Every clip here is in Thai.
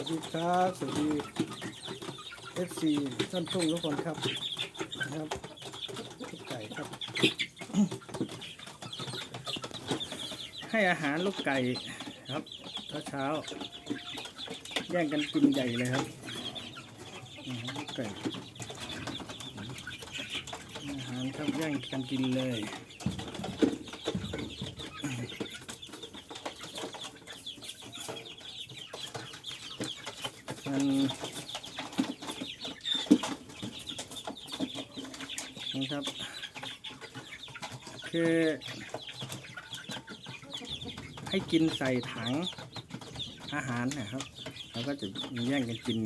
วัสดีครับ สวัสดีเอฟซีท่านทุ่งทุกคนครับนะครับลูกไก่ครับ ให้อาหารลูกไก่ครับเช้าเช้าแย่งกันกินใหญ่เลยครับอาหารลูกไก่อาหารครับแย่งกันกินเลย มันนะครับ คือให้กินใส่ถังอาหารนะครับ แล้วก็จะมีแย่งกันกิน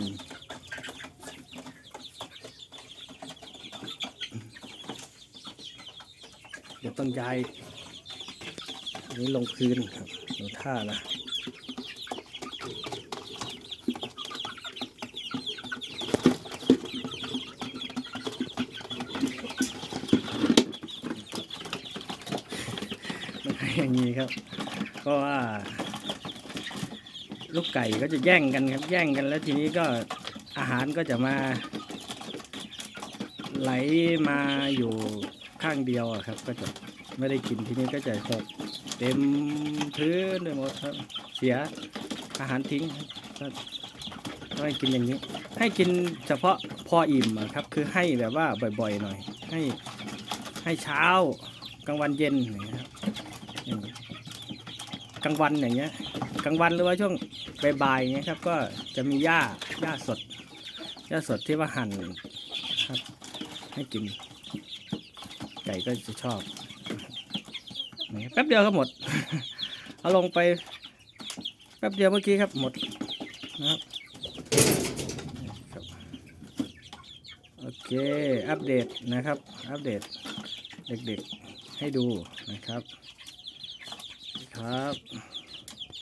เดี๋ยวต้องย้ายนนี้ลงพื้นครับดูท่านะ มันให้อย่างนี้ครับ เพราะว่า ลูกไก่ก็จะแย่งกันครับ แย่งกันแล้วทีนี้ก็อาหารก็จะมา ไหลมาอยู่ข้างเดียวครับ ก็จะไม่ได้กินทีนี้ก็จะหกเต็มพื้นไปหมดครับ เสียอาหารทิ้งครับก็ต้องให้กินอย่างนี้ ให้กินเฉพาะพออิ่มครับ คือให้แบบว่าบ่อยๆหน่อย ให้ให้เช้ากลางวันเย็นอย่างเงี้ยครับ กลางวันอย่างเงี้ยกลางวันหรือว่าช่วงบ่ายๆอย่างเงี้ยครับ ก็จะมีหญ้าหญ้าสดหญ้าสดที่ว่าหั่นครับ ให้กิน ไก่ก็จะชอบแป๊บเดียวครับหมด เอาลงไป แป๊บเดียวเมื่อกี้ครับหมดนะครับครับโอเค อัปเดตนะครับ อัปเดตเด็กๆให้ดูนะครับ ครับ